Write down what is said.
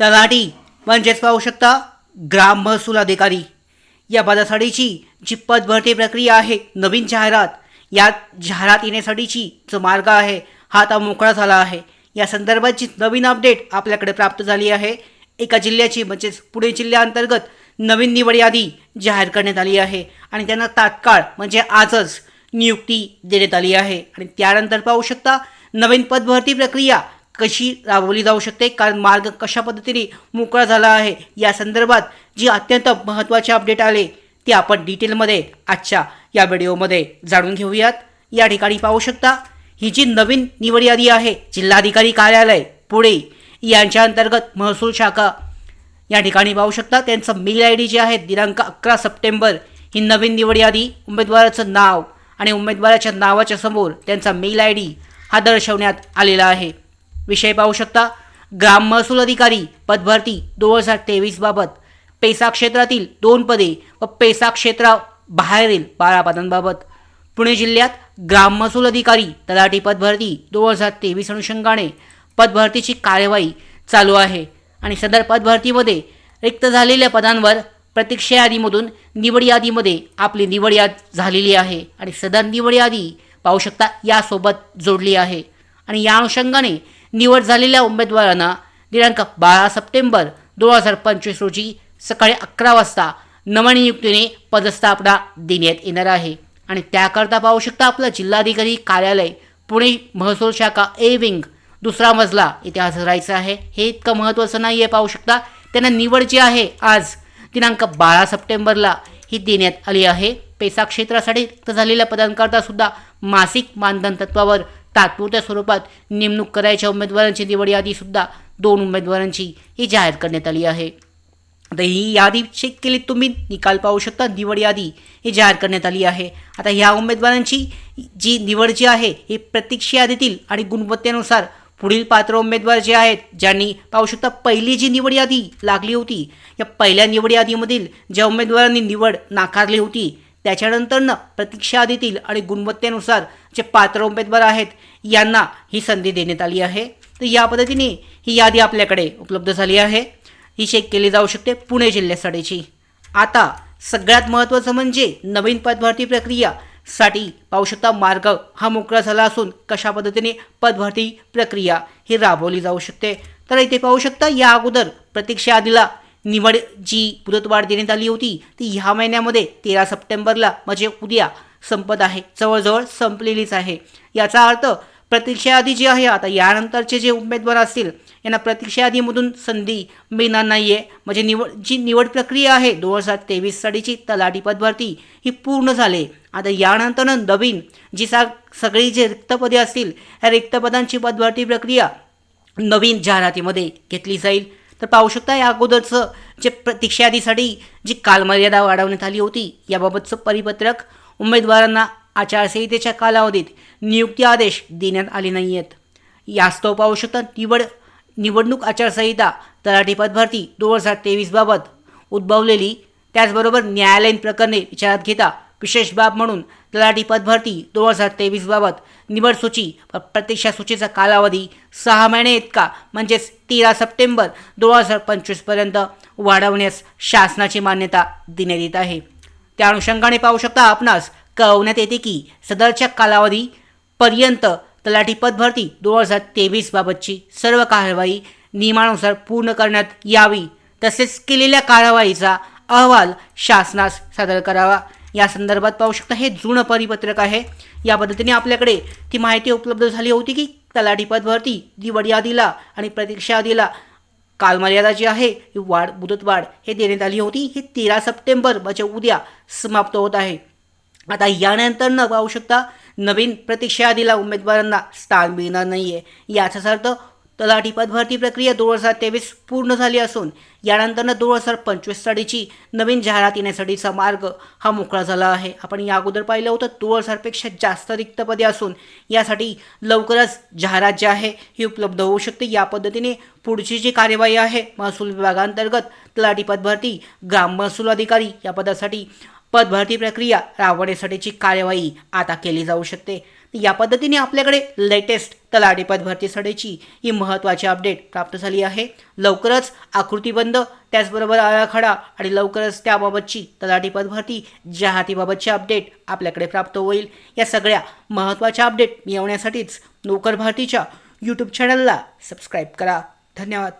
तलाठी म्हणजेच पाहू शकता ग्राम महसूल अधिकारी. या पदासाठीची जी पदभरती प्रक्रिया आहे नवीन जाहिरात या जाहिरात येण्यासाठीची जो मार्ग आहे हा आता मोकळा झाला आहे. या संदर्भातची नवीन अपडेट आपल्याकडे प्राप्त झाली आहे. एका जिल्ह्याची म्हणजेच पुणे जिल्ह्याअंतर्गत नवीन निवड यादी जाहीर करण्यात आली आहे आणि त्यांना तात्काळ म्हणजे आजच नियुक्ती देण्यात आली आहे. आणि त्यानंतर पाहू शकता नवीन पदभरती प्रक्रिया कशी राबवली जाऊ शकते? कारण मार्ग कशा पद्धतीने मोकळा झाला आहे? या संदर्भात जी अत्यंत महत्त्वाचे अपडेट आले ते आपण डिटेलमध्ये आजच्या या व्हिडिओमध्ये जाणून घेऊयात. या ठिकाणी पाहू शकता ही जी नवीन निवड यादी आहे जिल्हाधिकारी कार्यालय पुणे यांच्या अंतर्गत महसूल शाखा. या ठिकाणी पाहू शकता त्यांचं मेल आय डी जे आहे दिनांक अकरा सप्टेंबर. ही नवीन निवड यादी उमेदवाराचं नाव आणि उमेदवाराच्या नावाच्या समोर त्यांचा मेल आय डी हा दर्शवण्यात आलेला आहे. विषय पाहू शकता. ग्राम महसूल अधिकारी पदभरती दोन हजार तेवीस बाबत पेसा क्षेत्रातील दोन पदे व पेसा क्षेत्राबाहेरील बारा पदांबाबत पुणे जिल्ह्यात ग्राम महसूल अधिकारी तलाठी पदभरती दोन हजार तेवीस अनुषंगाने पदभरतीची कार्यवाही चालू आहे आणि सदर पदभरतीमध्ये रिक्त झालेल्या पदांवर प्रतीक्षा यादीमधून निवड यादीमध्ये आपली निवड याद झालेली आहे आणि सदर निवड यादी पाहू शकता यासोबत जोडली आहे. आणि या अनुषंगाने निवड झालेल्या उमेदवारांना दिनांक बारा सप्टेंबर दोन हजार पंचवीस रोजी सकाळी अकरा वाजता नवनियुक्तीने पदस्थापना देण्यात येणार आहे. आणि त्याकरता पाहू शकता आपलं जिल्हाधिकारी कार्यालय पुणे महसूल शाखा ए विंग दुसरा मजला इथे हजर राहायचं आहे. हे इतकं महत्त्वाचं नाही आहे पाहू शकता. त्यांना निवड जी आहे आज दिनांक बारा सप्टेंबरला ही देण्यात आली आहे. पेसा क्षेत्रासाठी रिक्त झालेल्या पदांकरता सुद्धा मासिक मानधन तत्वावर तात्पुरत्या स्वरूपात नेमणूक करायच्या उमेदवारांची निवड यादीसुद्धा दोन उमेदवारांची ही जाहीर करण्यात आली आहे. आता ही यादी चेक केली तुम्ही निकाल पाहू शकता निवड यादी ही जाहीर करण्यात आली आहे. आता ह्या उमेदवारांची जी निवड जी आहे ही प्रतीक्षा यादीतील आणि गुणवत्तेनुसार पुढील पात्र उमेदवार जे आहेत ज्यांनी पाहू शकता पहिली जी निवड यादी लागली होती या पहिल्या निवड यादीमधील ज्या उमेदवारांनी निवड नाकारली होती त्याच्यानंतरनं प्रतीक्षा यादीतील आणि गुणवत्तेनुसार जे पात्र उमेदवार आहेत यांना ही संधी देण्यात आली आहे. तर या पद्धतीने ही यादी आपल्याकडे उपलब्ध झाली आहे. ही चेक केली जाऊ शकते पुणे जिल्ह्यासाठीची आता सगळ्यात महत्त्वाचं म्हणजे नवीन पदभरती प्रक्रिया साठी पाहू शकता मार्ग हा मोकळा झाला असून कशा पद्धतीने पदभरती प्रक्रिया ही राबवली जाऊ शकते. तर इथे पाहू शकता या अगोदर प्रतीक्षा आधीला निवड जी मुदतवाढ देण्यात आली होती ती ह्या महिन्यामध्ये तेरा सप्टेंबरला म्हणजे उद्या संपत आहे. जवळजवळ संपलेलीच आहे. याचा अर्थ प्रतीक्षाआधी जी आहे आता यानंतरचे जे उमेदवार असतील यांना प्रतीक्षायादीमधून संधी मिळणार नाही आहे म्हणजे निवड जी निवड प्रक्रिया आहे दोन हजार तेवीस साठीची तलाठी पदभरती ही पूर्ण झाली. आता यानंतर नवीन जी सा सगळी जे रिक्तपदे असतील ह्या रिक्तपदांची पदभरती प्रक्रिया नवीन जाहिरातीमध्ये घेतली जाईल. तर पाहू शकता या अगोदरचं जे प्रतीक्षा यादीसाठी जी कालमर्यादा वाढवण्यात आली होती याबाबतचं परिपत्रक उमेदवारांना आचारसंहितेच्या कालावधीत नियुक्ती आदेश देण्यात आले नाही आहेत यास्तव पाहू शकता निवड निवडणूक आचारसंहिता तलाठी पदभरती दोन हजार तेवीसबाबत उद्भवलेली त्याचबरोबर न्यायालयीन प्रकरणे विचारात घेता विशेष बाब म्हणून तलाठी पदभरती दोन हजार तेवीसबाबत निवड सूची व प्रतीक्षा सूचीचा कालावधी सहा महिने इतका म्हणजेच तेरा सप्टेंबर दोन हजार पंचवीसपर्यंत वाढवण्यास शासनाची मान्यता देण्यात येत आहे. त्या अनुषंगाने पाहू शकता आपणास कळवण्यात येते की सदरच्या कालावधीपर्यंत तलाठी पदभरती दोन हजार तेवीसबाबतची सर्व कारवाई नियमानुसार पूर्ण करण्यात यावी. तसेच केलेल्या कारवाईचा अहवाल शासनास सादर करावा. या संदर्भात पाहू शकता हे जुनं परिपत्रक आहे. या पद्धतीने आपल्याकडे ती माहिती उपलब्ध झाली होती की तलाठी पदभरती निवड यादीला आणि प्रतीक्षा यादीला कालमर्यादा जी आहे ही वाढ मुदतवाढ हे देण्यात आली होती. ही तेरा सप्टेंबर म्हणजे उद्या समाप्त होत आहे. आता यानंतरनं पाहू शकता नवीन प्रतीक्षा यादीला उमेदवारांना स्थान मिळणार नाही आहे याचाच अर्थ तलाठी पदभरती प्रक्रिया दोन हजार तेवीस पूर्ण झाली असून यानंतरनं दोन हजार पंचवीस साठीची नवीन जाहिरात येण्यासाठीचा मार्ग हा मोकळा झाला आहे. आपण या अगोदर पाहिलं होतं दोन हजारपेक्षा जास्त रिक्त पदे असून यासाठी लवकरच जाहिरात जी आहे ही उपलब्ध होऊ शकते. या पद्धतीने पुढची जी कार्यवाही आहे महसूल विभागांतर्गत तलाठी पदभरती ग्राम महसूल अधिकारी या पदासाठी पदभरती प्रक्रिया राबवण्यासाठीची कार्यवाही आता केली जाऊ शकते. या पद्धतीने आपल्याकडे लेटेस्ट तलाठीपद भरतीसाठीची ही महत्त्वाची अपडेट प्राप्त झाली आहे. लवकरच आकृतीबंद त्याचबरोबर आराखडा आणि लवकरच त्याबाबतची तलाठीपद भरती जाहिरातीबाबतची अपडेट आपल्याकडे प्राप्त होईल. या सगळ्या महत्त्वाच्या अपडेट मिळवण्यासाठीच नोकर भारतीच्या यूट्यूब चॅनलला सबस्क्राईब करा. धन्यवाद.